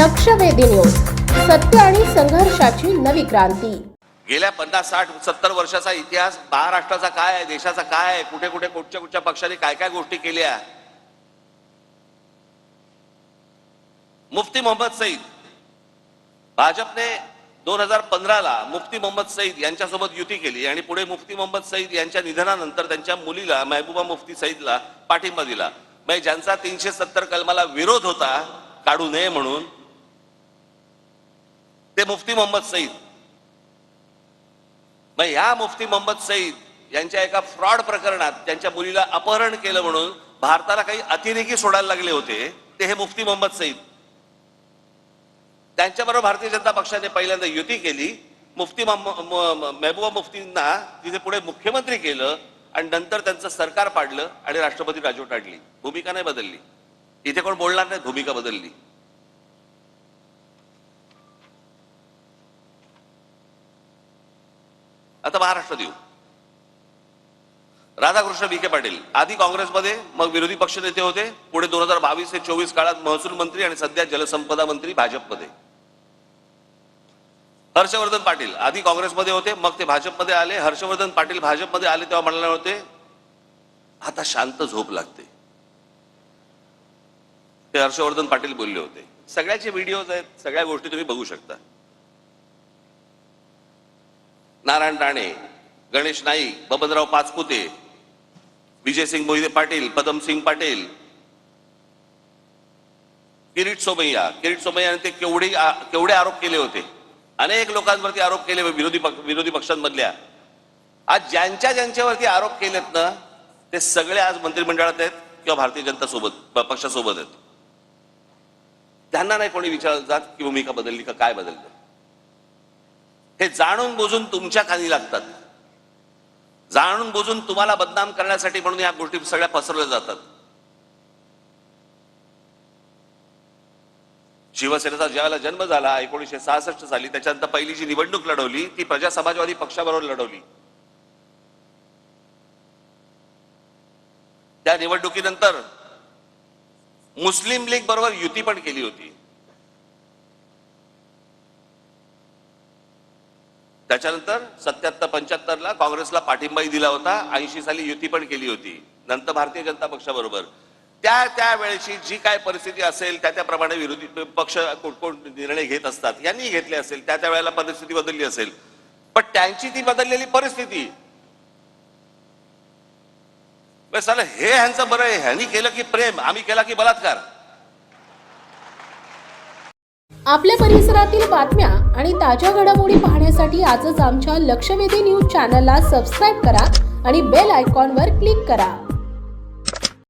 लक्षवेधी न्यूज. सत्य आणि संघर्षाची नवी क्रांती. गेल्या पन्नास साठ सत्तर वर्षाचा इतिहास महाराष्ट्राचा काय आहे देशाचा काय आहे कुठे कुठे कुठच्या कुठच्या पक्षाने काय काय गोष्टी केल्या? मुफ्ती मोहम्मद सईद. भाजपने दोन हजार पंधराला मुफ्ती मोहम्मद सईद यांच्यासोबत युती केली आणि पुढे मुफ्ती मोहम्मद सईद यांच्या निधनानंतर त्यांच्या मुलीला महबूबा मुफ्ती सईदला पाठिंबा दिला. म्हणजे ज्यांचा तीनशे सत्तर कलमाला विरोध होता काढू नये म्हणून ते मुफ्ती मोहम्मद सईद. मग ह्या मुफ्ती मोहम्मद सईद यांच्या एका फ्रॉड प्रकरणात त्यांच्या मुलीला अपहरण केलं म्हणून भारताला काही अतिरेकी सोडायला लागले होते ते हे मुफ्ती मोहम्मद सईद. त्यांच्याबरोबर भारतीय जनता पक्षाने पहिल्यांदा युती केली. मुफ्ती मेहबुबा मुफ्तींना तिथे पुढे मुख्यमंत्री केलं आणि नंतर त्यांचं सरकार पाडलं आणि राष्ट्रपती राजवट आणली. भूमिका नाही बदलली. इथे कोण बोलणार नाही भूमिका बदलली. आता महाराष्ट्रात येऊ राधाकृष्ण विखे पाटील आधी काँग्रेसमध्ये मग विरोधी पक्ष नेते होते. पुढे दोन हजार बावीस ते चोवीस काळात महसूल मंत्री आणि सध्या जलसंपदा मंत्री भाजपमध्ये. हर्षवर्धन पाटील आधी काँग्रेसमध्ये होते मग ते भाजपमध्ये आले. हर्षवर्धन पाटील भाजपमध्ये आले तेव्हा म्हणाले होते आता शांत झोप लागते. ते हर्षवर्धन पाटील बोलले होते. सगळ्याचे व्हिडिओज आहेत सगळ्या गोष्टी तुम्ही बघू शकता. नारायण राणे गणेश नाईक बबनराव पाचपुते विजयसिंग मोहिते पाटील पदमसिंग पाटील किरीट सोमय्या. किरीट सोमय्याने ते केवढे केवढे आरोप केले होते? अनेक लोकांवरती आरोप केले विरोधी पक्ष विरोधी पक्षांमधल्या. आज ज्यांच्या ज्यांच्यावरती आरोप केलेत ना ते सगळे आज मंत्रिमंडळात आहेत किंवा भारतीय जनता सोबत पक्षासोबत आहेत. त्यांना नाही कोणी विचारलं जात की भूमिका बदलली का काय बदललं? हे जाणून बुजून तुमच्या खाली लागतात. जाणून बुजून तुम्हाला बदनाम करण्यासाठी म्हणून या गोष्टी सगळ्या पसरवल्या जातात. शिवसेनेचा ज्यावेळेला जन्म झाला एकोणीशे सहासष्ट साली त्याच्यानंतर पहिली जी निवडणूक लढवली ती प्रजा समाजवादी पक्षाबरोबर लढवली. त्या निवडणुकीनंतर मुस्लिम लीग बरोबर युती पण केली होती. त्याच्यानंतर सत्याहत्तर पंच्याहत्तरला काँग्रेसला पाठिंबाही दिला होता. ऐंशी साली युती पण केली होती. नंतर भारतीय जनता पक्षाबरोबर. त्या त्या वेळेची जी काय परिस्थिती असेल त्या त्याप्रमाणे विरोधी पक्ष कोण निर्णय घेत असतात यांनी घेतले असेल. त्या त्या वेळेला परिस्थिती बदलली असेल. पण त्यांची ती बदललेली परिस्थिती. हे ह्यांचं बरं आहे. ह्यांनी केलं की प्रेम आम्ही केला की बलात्कार. आपल्या परिसरातील बातम्या आणि ताज्या घडामोडी पाहण्यासाठी आजच आमच्या लक्षवेधी न्यूज चॅनलला सबस्क्राईब करा आणि बेल आयकॉनवर क्लिक करा.